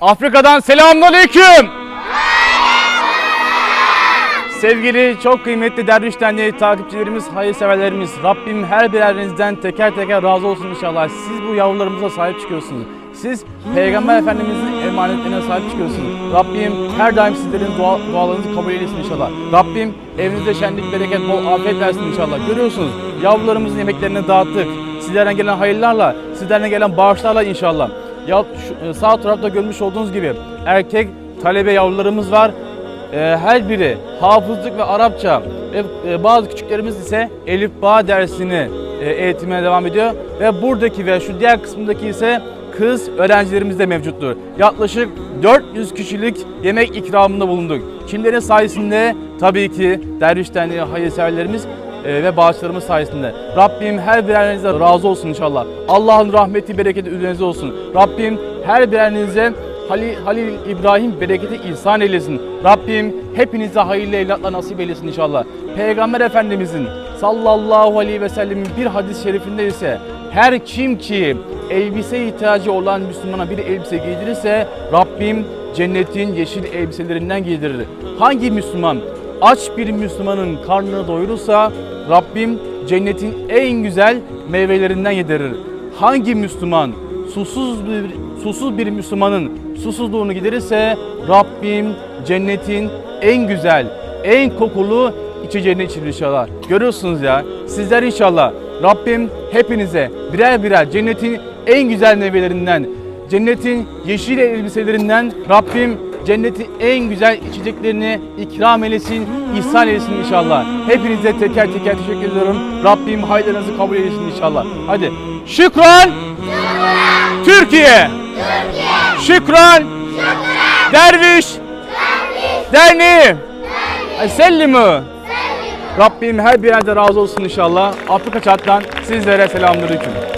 Afrika'dan selamünaleyküm. Sevgili çok kıymetli Derviş Derneği takipçilerimiz, hayırseverlerimiz, Rabbim her birinizden teker teker razı olsun inşallah. Siz bu yavrularımıza sahip çıkıyorsunuz. Siz Peygamber Efendimizin emanetlerine sahip çıkıyorsunuz. Rabbim her daim sizlerin dua, dualarınızı kabul eylesin inşallah. Rabbim evinizde şenlik, bereket, bol afiyet versin inşallah. Görüyorsunuz yavrularımızın yemeklerini dağıttık. Sizlerden gelen hayırlarla, sizlerden gelen bağışlarla inşallah. Ya e, sağ tarafta görmüş olduğunuz gibi erkek talebe yavrularımız var. Ee, her biri hafızlık ve Arapça ve e, bazı küçüklerimiz ise Elif Bağ dersini e, eğitimine devam ediyor ve buradaki ve şu diğer kısmındaki ise kız öğrencilerimiz de mevcuttur. Yaklaşık 400 kişilik yemek ikramında bulunduk. Kimlerin sayesinde tabii ki Derviş Derneği hayırseverlerimiz e, ve bağışlarımız sayesinde. Rabbim her birinize razı olsun inşallah. Allah'ın rahmeti, bereketi üzerinize olsun. Rabbim her birinize Halil, Halil İbrahim bereketi ihsan eylesin. Rabbim hepinize hayırlı evlatlar nasip eylesin inşallah. Peygamber Efendimizin sallallahu aleyhi ve sellemin bir hadis-i şerifinde ise her kim ki elbise ihtiyacı olan Müslümana bir elbise giydirirse Rabbim cennetin yeşil elbiselerinden giydirir. Hangi Müslüman aç bir Müslümanın karnını doyurursa Rabbim cennetin en güzel meyvelerinden yedirir. Hangi Müslüman susuz bir susuz bir Müslümanın susuzluğunu giderirse Rabbim cennetin en güzel, en kokulu içeceğini içirir inşallah. Görüyorsunuz ya. Sizler inşallah Rabbim hepinize birer birer cennetin en güzel meyvelerinden, cennetin yeşil elbiselerinden Rabbim cennetin en güzel içeceklerini ikram eylesin, ihsan eylesin inşallah. Hepinize teker teker teşekkür ediyorum. Rabbim hayırlarınızı kabul eylesin inşallah. Hadi. Şükran. Türkiye. Şükran. Derviş. Derneği. Ay, Sellimü. Rabbim her bir yerde razı olsun inşallah. Afrika Çat'tan sizlere selamünaleyküm.